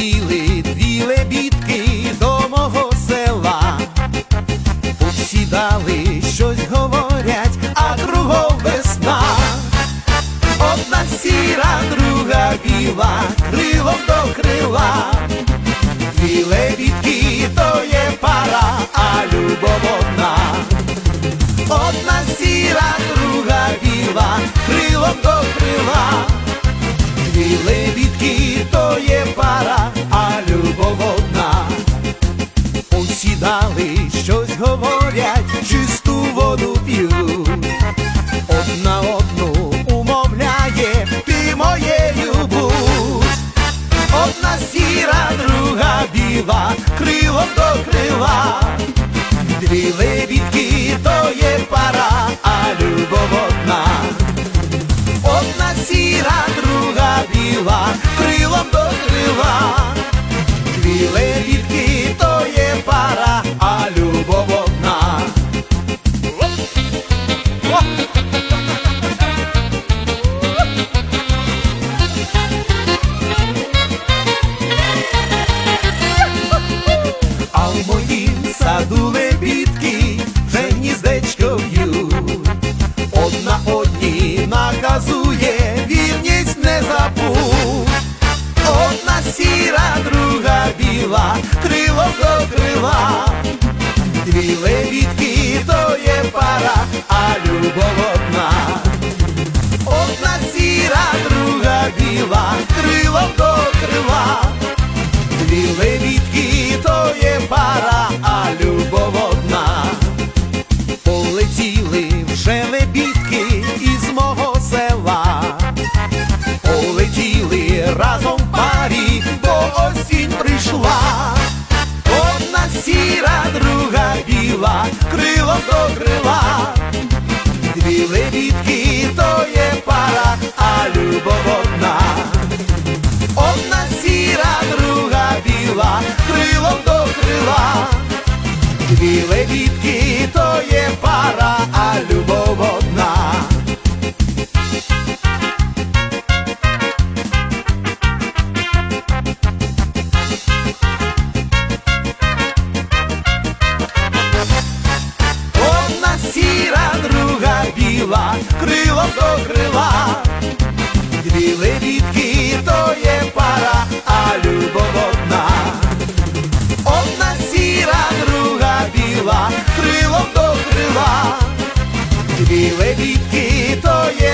Прилетіли дві лебідки до мого села, Посідали, щось говорять, а кругом весна, одна сіра, друга біла, крилом до крила, дві лебідки то є пара, а любов одна, одна сіра, друга біла, крилом до крила, дві лебідки то є пара. говорять, чисту воду п'ю, одна одну умовляє, ти моє любусь, одна сіра, друга біла, крило до крила, дві лебідки, то є пара, а любов. наказує, вірність не забув. Одна сіра, друга біла, крило до крила, дві левітки то є пара, а любов одна. Одна сіра. Лебідки то є пара, а любов одна. лебідки, то є.